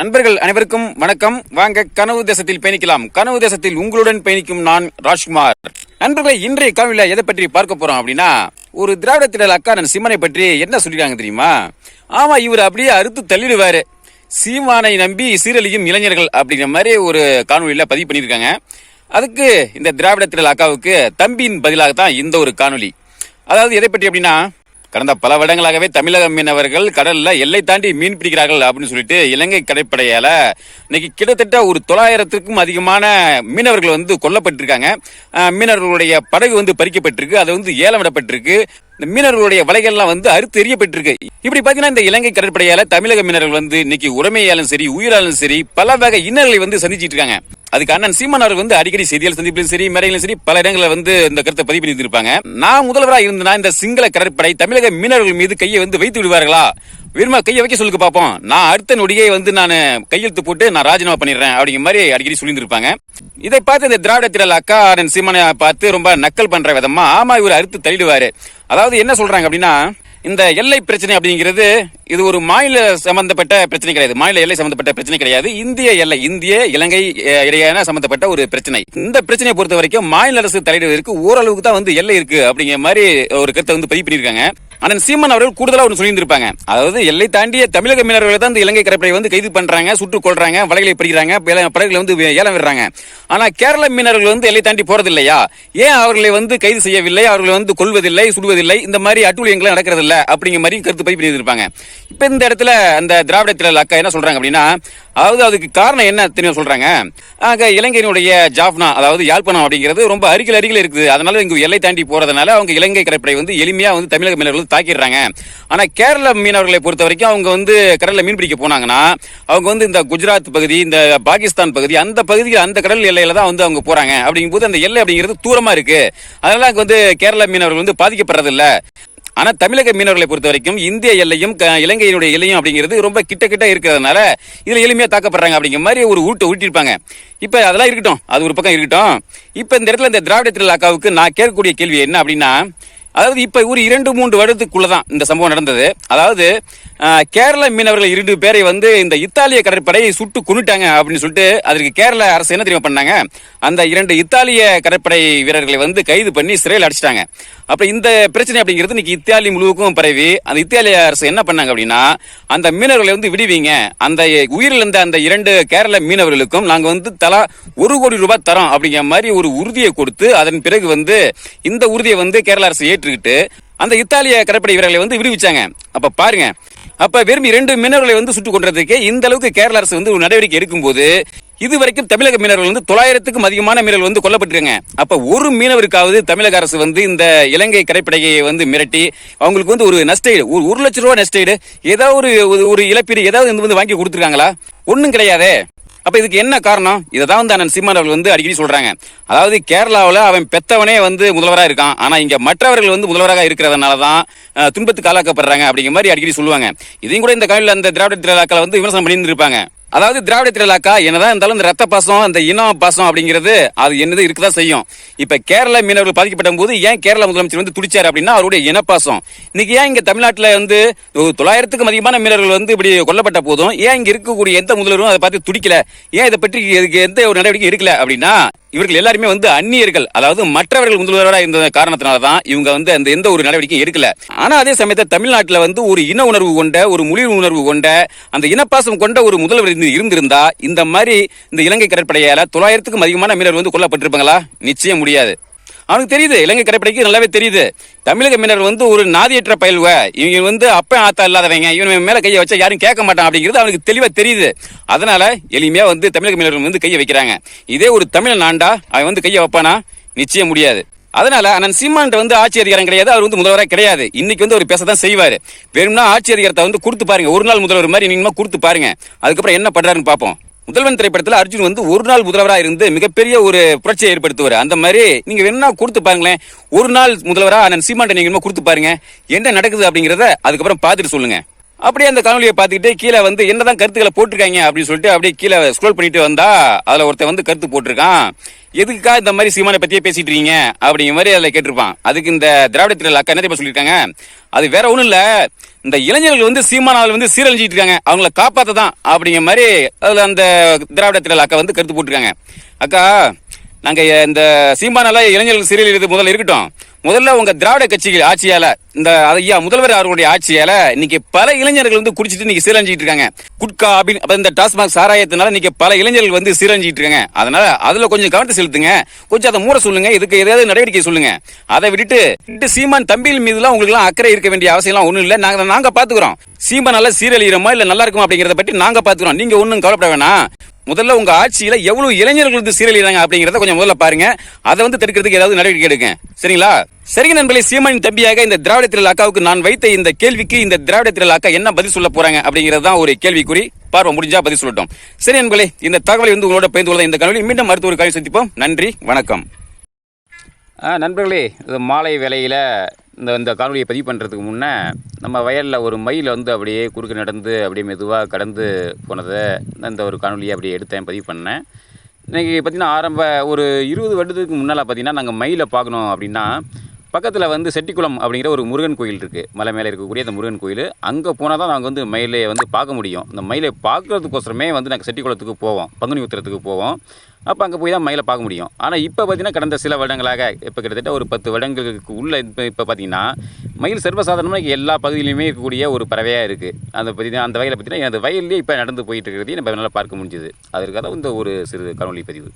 நண்பர்கள் அனைவருக்கும் வணக்கம். வாங்க கனவு தேசத்தில் பயணிக்கலாம். கனவு தேசத்தில் உங்களுடன் பயணிக்கும் நான் ராஜ்குமார். நண்பர்களை இன்றைய கனவுல எதை பற்றி பார்க்க போறோம் அப்படின்னா ஒரு திராவிட திடல் அக்காரன் சிம்மனை பற்றி என்ன சொல்லிருக்காங்க தெரியுமா? ஆமா இவர் அப்படியே அறுத்து தள்ளிடுவாரு. சீமானை நம்பி சீரழியும் இளைஞர்கள் அப்படிங்கிற மாதிரி ஒரு காணொலியில பதிவு பண்ணியிருக்காங்க. அதுக்கு இந்த திராவிட திடல் அக்காவுக்கு தம்பியின் பதிலாக தான் இந்த ஒரு காணொளி. அதாவது எதை பற்றி அப்படின்னா கடந்த பல வருடங்களாகவே தமிழக மீனவர்கள் கடல்ல எல்லை தாண்டி மீன் பிடிக்கிறார்கள் அப்படின்னு சொல்லிட்டு இலங்கை கடற்படையால இன்னைக்கு கிட்டத்தட்ட ஒரு தொள்ளாயிரத்துக்கும் அதிகமான மீனவர்கள் வந்து கொல்லப்பட்டிருக்காங்க. மீனவர்களுடைய படகு வந்து பறிக்கப்பட்டிருக்கு. அது வந்து ஏலமிடப்பட்டிருக்கு. இந்த மீனவர்களுடைய வலைகள்லாம் வந்து அறுத்து எறியப்பட்டிருக்கு. இப்படி பாத்தீங்கன்னா இந்த இலங்கை கடற்படையால தமிழக மீனவர்கள் வந்து இன்னைக்கு உரிமையாலும் சரி உயிராலும் சரி பல வகை இன்னல்களை வந்து சந்திச்சிட்டு இருக்காங்க. அதுக்கு அண்ணன் சீமான் அவர்கள் வந்து அடிக்கடி செய்தியாளர் சந்திப்பிலும் சரி மேடையிலும் சரி பல இடங்களில் வந்து இந்த கருத்தை பதிவு பண்ணியிருப்பாங்க நான் முதல்வராக இருந்தனா இந்த சிங்கள கடற்படை தமிழக மீனவர்கள் மீது கையை வந்து வைத்து விடுவார்களா? வீரமா கையை வைக்க சொல்லுங்க பார்ப்போம் நான் அடுத்த நொடியே வந்து நான் கையெழுத்து போட்டு நான் ராஜினாமா பண்ணிடுறேன் அப்படிங்கிற மாதிரி அடிக்கடி சொல்லியிருப்பாங்க இதை பார்த்து இந்த திராவிட திரள் அக்கா அண்ணன் சீமானை பார்த்து ரொம்ப நக்கல் பண்ற விதமா ஆமா இவர் அறுத்து தள்ளிடுவாரு. அதாவது என்ன சொல்றாங்க அப்படின்னா இந்த எல்லை பிரச்சனை அப்படிங்கிறது இது ஒரு மாநில சம்பந்தப்பட்ட பிரச்சனை கிடையாது. மாநில எல்லை சம்பந்தப்பட்ட பிரச்சனை கிடையாது. இந்திய எல்லை இந்திய இலங்கை இடையான சம்பந்தப்பட்ட ஒரு பிரச்சனை. இந்த பிரச்சனையை பொறுத்த வரைக்கும் மாநில அரசு தலையிடுவதற்கு ஓரளவுக்கு தான் வந்து எல்லை இருக்கு அப்படிங்கிற மாதிரி ஒரு கருத்தை வந்து பதிவு பண்ணியிருக்காங்க. அண்ணன் சீமான் அவர்கள் கூடுதலாக ஒன்று சொல்லியிருந்திருப்பாங்க. அதாவது எல்லை தாண்டிய தமிழக மீனவர்களை தான் இந்த இலங்கை கடற்படை வந்து கைது பண்றாங்க சுட்டுக் கொள்றாங்க வலைகளை பிடிக்கிறாங்க படகுகளை வந்து ஏலம் விடுறாங்க. ஆனா கேரள மீனவர்கள் வந்து எல்லை தாண்டி போறது இல்லையா ஏன் அவர்களை வந்து கைது செய்யவில்லை அவர்களை வந்து கொள்வதில்லை சுடுவதில்லை? இந்த மாதிரி அட்டுழியங்கள் நடக்கிறது இல்லை அப்படிங்கிற மாதிரி கருத்து பதிவு பண்ணியிருப்பாங்க இப்போ இந்த இடத்துல அந்த திராவிட திரள் அக்கா என்ன சொல்றாங்க அப்படின்னா அதாவது அதுக்கு காரணம் என்ன தெரியும் சொல்றாங்க? ஆக இலங்கையினுடைய ஜாஃப்னா அதாவது யாழ்ப்பாணம் அப்படிங்கிறது ரொம்ப அருகில் அருகில் இருக்குது. அதனால இங்க எல்லை தாண்டி போறதுனால அவங்க இலங்கை கடற்படை வந்து எளிமையா வந்து தமிழக மீனவர்கள் தாக்கிடுறாங்க. ஆனா கேரள மீனவர்களை பொறுத்த வரைக்கும் அவங்க வந்து கடல்ல மீன் பிடிக்க போனாங்கன்னா அவங்க வந்து இந்த குஜராத் பகுதி இந்த பாகிஸ்தான் பகுதி அந்த பகுதியில் அந்த கடல் எல்லையில தான் வந்து அவங்க போறாங்க. அப்படிங்கும்போது அந்த எல்லை அப்படிங்கிறது தூரமா இருக்கு. அதனால அங்க வந்து கேரள மீனவர்கள் வந்து பாதிக்கப்படுறதில்ல. ஆனால் ஆனா தமிழக மீனவர்களை பொறுத்த வரைக்கும் இந்திய எல்லையும் க- இலங்கையினுடைய எல்லையும் அப்படிங்கிறது ரொம்ப கிட்ட கிட்ட இருக்கிறதுனால இதுல எளிமையா தாக்கப்படுறாங்க அப்படிங்கிற மாதிரி ஒரு ஊட்ட ஊட்டியிருப்பாங்க. இப்ப அதெல்லாம் இருக்கட்டும். அது ஒரு பக்கம் இருக்கட்டும். இப்ப இந்த இடத்துல இந்த திராவிட திருவிழாக்காவுக்கு நான் கேட்கக்கூடிய கேள்வி என்ன அப்படின்னா அதாவது இப்ப ஒரு இரண்டு மூன்று வருடத்துக்குள்ளதான் இந்த சம்பவம் நடந்தது. அதாவது கேரள மீனவர்கள் இரண்டு பேரை வந்து இந்த இத்தாலிய கடற்படை சுட்டு கொண்டுட்டாங்க அப்படின்னு சொல்லிட்டு அதற்கு கேரள அரசு என்ன தெரியுமா பண்ணாங்க? அந்த இரண்டு இத்தாலிய கடற்படை வீரர்களை வந்து கைது பண்ணி சிறையில் அடிச்சிட்டாங்க. அப்ப இந்த பிரச்சனை அப்படிங்கிறது இன்னைக்கு இத்தாலி முழுவதுக்கும் பரவி அந்த இத்தாலிய அரசு என்ன பண்ணாங்க அப்படின்னா அந்த மீனவர்களை வந்து விடுவீங்க. அந்த உயிரிழந்த அந்த இரண்டு கேரள மீனவர்களுக்கும் நாங்க வந்து தலா ஒரு கோடி ரூபாய் தரோம் அப்படிங்கிற மாதிரி ஒரு உறுதியை கொடுத்து அதன் பிறகு வந்து இந்த உறுதியை வந்து கேரள அரசு ஏற்றுக்கிட்டு அந்த இத்தாலிய கடற்படை வீரர்களை வந்து விடுவிச்சாங்க. அப்ப பாருங்க அப்ப வெறும் இரண்டு மீனவர்களை வந்து சுட்டுக் கொண்டதுக்கு இந்த அளவுக்கு கேரள அரசு வந்து ஒரு நடவடிக்கை எடுக்கும்போது இதுவரைக்கும் தமிழக மீனவர்கள் வந்து தொள்ளாயிரத்துக்கும் அதிகமான மீனவர்கள் வந்து கொல்லப்பட்டிருக்காங்க. அப்ப ஒரு மீனவருக்காவது தமிழக அரசு வந்து இந்த இலங்கை கடற்படையை வந்து மிரட்டி அவங்களுக்கு வந்து ஒரு நஷ்டஈடு ஒரு ஒரு லட்சம் ரூபாய் நஷ்டஈடு ஏதாவது ஒரு ஒரு- ஒரு இழப்பீடு ஏதாவது வந்து வாங்கி கொடுத்துருக்காங்களா? ஒன்றும் கிடையாதே. அப்ப இதுக்கு என்ன காரணம்? இதை தான் வந்து அண்ணன் சீமான் அவர்கள் வந்து அடிக்கடி சொல்றாங்க. அதாவது கேரளாவில் அவன் பெத்தவனே வந்து முதல்வராக இருக்கான். ஆனா இங்க மற்றவர்கள் வந்து முதல்வராக இருக்கிறதுனால தான் துன்பத்துக்கு ஆளாக்கப்படுறாங்க அப்படிங்கிற மாதிரி அடிக்கடி சொல்லுவாங்க. இதையும் கூட இந்த காலையில் அந்த திராவிட திரளாக்களை வந்து விமர்சனம் பண்ணியிருந்திருப்பாங்க. அதாவது திராவிட திருவிழாக்கா என்னதான் இருந்தாலும் இந்த ரத்த பாசம் அந்த இனம் பாசம் அப்படிங்கிறது அது என்னது இருக்குதான் செய்யும். இப்ப கேரள மீனவர்கள் பாதிக்கப்பட்ட போது ஏன் கேரள முதலமைச்சர் வந்து துடிச்சாரு அப்படின்னா அவருடைய இனப்பாசம். இன்னைக்கு ஏன் இங்க தமிழ்நாட்டில் வந்து ஒரு தொள்ளாயிரத்துக்கும் அதிகமான மீனவர்கள் வந்து இப்படி கொல்லப்பட்ட போதும் ஏன் இங்க இருக்கக்கூடிய எந்த முதல்வரும் அதை பார்த்து துடிக்கல? ஏன் இதை பற்றி இதுக்கு எந்த ஒரு நடவடிக்கை இருக்கல அப்படின்னா இவர்கள் எல்லாருமே வந்து அந்நியர்கள். அதாவது மற்றவர்கள் முதல்வராக இருந்த காரணத்தினால தான் இவங்க வந்து அந்த எந்த ஒரு நடவடிக்கையும் எடுக்கல. ஆனா அதே சமயத்தில் தமிழ்நாட்டில் வந்து ஒரு இன உணர்வு கொண்ட ஒரு மொழி உணர்வு கொண்ட அந்த இனப்பாசம் கொண்ட ஒரு முதல்வர் இருந்து- இருந்திருந்தா இந்த மாதிரி இந்த இலங்கை கடற்படையால தொள்ளாயிரத்துக்கும் அதிகமான மீனவர் வந்து கொல்லப்பட்டிருப்பாங்களா? நிச்சயம் முடியாது. அவனுக்கு தெரியுது இலங்கை கடற்படைக்கு நல்லாவே தெரியுது. தமிழக மீனவர் வந்து ஒரு நாதியற்ற பயில்வ. இவங்க வந்து அப்ப ஆத்தா இல்லாதவங்க இவன் மேல கையை வச்சா யாரும் கேட்க மாட்டான் அப்படிங்கிறது அவனுக்கு தெளிவா தெரியுது. அதனால எளிமையா வந்து தமிழக மீனவர்கள் வந்து கையை வைக்கிறாங்க. இதே ஒரு தமிழன் நாண்டா அவன் வந்து கையை வைப்பானா? நிச்சயம் முடியாது. அதனால அண்ணன் சீமான் வந்து ஆட்சி அதிகாரம் கிடையாது அவர் வந்து முதல்வராக கிடையாது. இன்னைக்கு வந்து அவர் பேசதான் செய்வாரு. வேணும்னா ஆட்சி அதிகாரத்தை வந்து கொடுத்து பாருங்க. ஒரு நாள் முதல்வர் மாதிரி நீங்க கொடுத்து பாருங்க. அதுக்கப்புறம் என்ன பண்றாருன்னு பார்ப்போம். முதல்வன் திரைப்படத்தில் அர்ஜுன் வந்து ஒரு நாள் முதல்வராக இருந்து மிகப்பெரிய ஒரு புரட்சியை ஏற்படுத்துவார். அந்த மாதிரி நீங்கள் வேணா கொடுத்து பாருங்களேன். ஒரு நாள் முதல்வரா அண்ணன் சீமாண்ட நீங்கள் கொடுத்து பாருங்க. என்ன நடக்குது அப்படிங்கிறத அதுக்கப்புறம் பார்த்துட்டு சொல்லுங்க. அப்படியே அந்த காணொலியை பார்த்துக்கிட்டு கீழே வந்து என்னதான் கருத்துக்களை போட்டிருக்காங்க அப்படின்னு சொல்லிட்டு அப்படியே கீழே ஸ்க்ரோல் பண்ணிட்டு வந்தா அதில் ஒருத்தன் வந்து கருத்து போட்டிருக்கான். எதுக்கா இந்த மாதிரி சீமானை பத்தியே பேசிட்டு இருக்கீங்க? அப்படிங்கிற மாதிரி அதில் கேட்டிருப்பான். அதுக்கு இந்த திராவிட திரையில் அக்கா என்ன சொல்லியிருக்காங்க? அது வேற ஒன்றும் இல்லை. இந்த இளைஞர்கள் வந்து சீமானால் வந்து சீரழிஞ்சிட்டு இருக்காங்க. அவங்கள காப்பாத்த தான் அப்படிங்கிற மாதிரி அதில் அந்த திராவிட திரள் அக்கா வந்து கருத்து போட்டிருக்காங்க. அக்கா நாங்கள் இந்த சீமானால இளைஞர்கள் சீரழிறது முதல்ல இருக்கட்டும். முதல்ல உங்க திராவிட கட்சிகள் ஆட்சியால இந்த ஐயா முதல்வர் அவர்களுடைய ஆட்சியால இன்னைக்கு பல இளைஞர்கள் வந்து குடிச்சிட்டு இன்னைக்கு சீரழிஞ்சிட்டு இருக்காங்க. குட்கா அப்படின்னு இந்த டாஸ்மாக் சாராயத்தினால இன்னைக்கு பல இளைஞர்கள் வந்து சீரழிஞ்சிட்டு இருக்காங்க. அதனால அதுல கொஞ்சம் கவனத்தை செலுத்துங்க. கொஞ்சம் அதை மூட சொல்லுங்க. இதுக்கு ஏதாவது நடவடிக்கை சொல்லுங்க. அதை விட்டுட்டு இந்த சீமான் தம்பிகள் மீதுலாம் உங்களுக்கு எல்லாம் அக்கறை இருக்க வேண்டிய அவசியம் எல்லாம் ஒண்ணும் இல்ல. நாங்க நாங்க பாத்துக்கிறோம். சீமான் நல்லா சீரழிகிறோமா இல்ல நல்லா இருக்குமா அப்படிங்கறத பற்றி நாங்க பாத்துக்கிறோம். நீங்க ஒன்னும் கவலைப்பட வேணாம். முதல்ல உங்க ஆட்சியில எவ்வளவு இளைஞர்கள் வந்து சீரழிறாங்க அப்படிங்கறத கொஞ்சம் முதல்ல பாருங்க. அதை வந்து தடுக்கிறதுக்கு ஏதாவது நடவடிக்கை எடுங்க. சரிங்களா? சரிங்க நண்பர்களே சீமானின் தம்பியாக இந்த திராவிட திரள் அக்காவுக்கு நான் வைத்த இந்த கேள்விக்கு இந்த திராவிட திரள் அக்கா என்ன பதில் சொல்ல போறாங்க அப்படிங்கிறது தான் ஒரு கேள்விக்குறி. பார்வை முடிஞ்சா பதில் சொல்லட்டும். சரி நண்பர்களே இந்த தகவலை வந்து உங்களோட பயந்து கொள்ள இந்த கனவில் மீண்டும் மருத்துவ ஒரு கல்வி சந்திப்போம். நன்றி வணக்கம். நண்பர்களே இது மாலை வேலையில் இந்த இந்த காணொலியை பதிவு பண்ணுறதுக்கு முன்னே நம்ம வயலில் ஒரு மயில் வந்து அப்படியே குறுக்க நடந்து அப்படியே மெதுவாக கடந்து போனதை இந்த ஒரு காணொலியை அப்படியே எடுத்தேன் பதிவு பண்ணேன். இன்றைக்கி பார்த்திங்கன்னா ஆரம்ப ஒரு இருபது வருடத்துக்கு முன்னால் பார்த்திங்கன்னா நாங்கள் மயிலை பார்க்கணும் அப்படின்னா பக்கத்தில் வந்து செட்டிக்குளம் அப்படிங்கிற ஒரு முருகன் கோயில் இருக்குது மலை மேலே இருக்கக்கூடிய அந்த முருகன் கோயில். அங்கே போனால் தான் நாங்கள் வந்து மயிலை வந்து பார்க்க முடியும். இந்த மயிலை பார்க்குறதுக்கோசரமே வந்து நாங்கள் செட்டிக்குளத்துக்கு போவோம். பங்குனி உத்திரத்துக்கு போவோம். அப்போ அங்கே போய் தான் மயிலை பார்க்க முடியும். ஆனால் இப்போ பார்த்தீங்கன்னா கடந்த சில வருடங்களாக இப்போ கிட்டத்தட்ட ஒரு பத்து வருடங்களுக்கு உள்ள இப்போ இப்போ பார்த்தீங்கன்னா மயில் சர்வசாதாரணமாக எல்லா பகுதியிலுமே இருக்கக்கூடிய ஒரு பறவையாக இருக்குது அந்த பார்த்தீங்கன்னா அந்த வகையில் பார்த்தீங்கன்னா அந்த வயல்லேயே இப்போ நடந்து போயிட்டு இருக்கிறதையும் நம்ம நல்லா பார்க்க முடிஞ்சுது. அதற்காக இந்த ஒரு சிறு காணொலி பதிவு.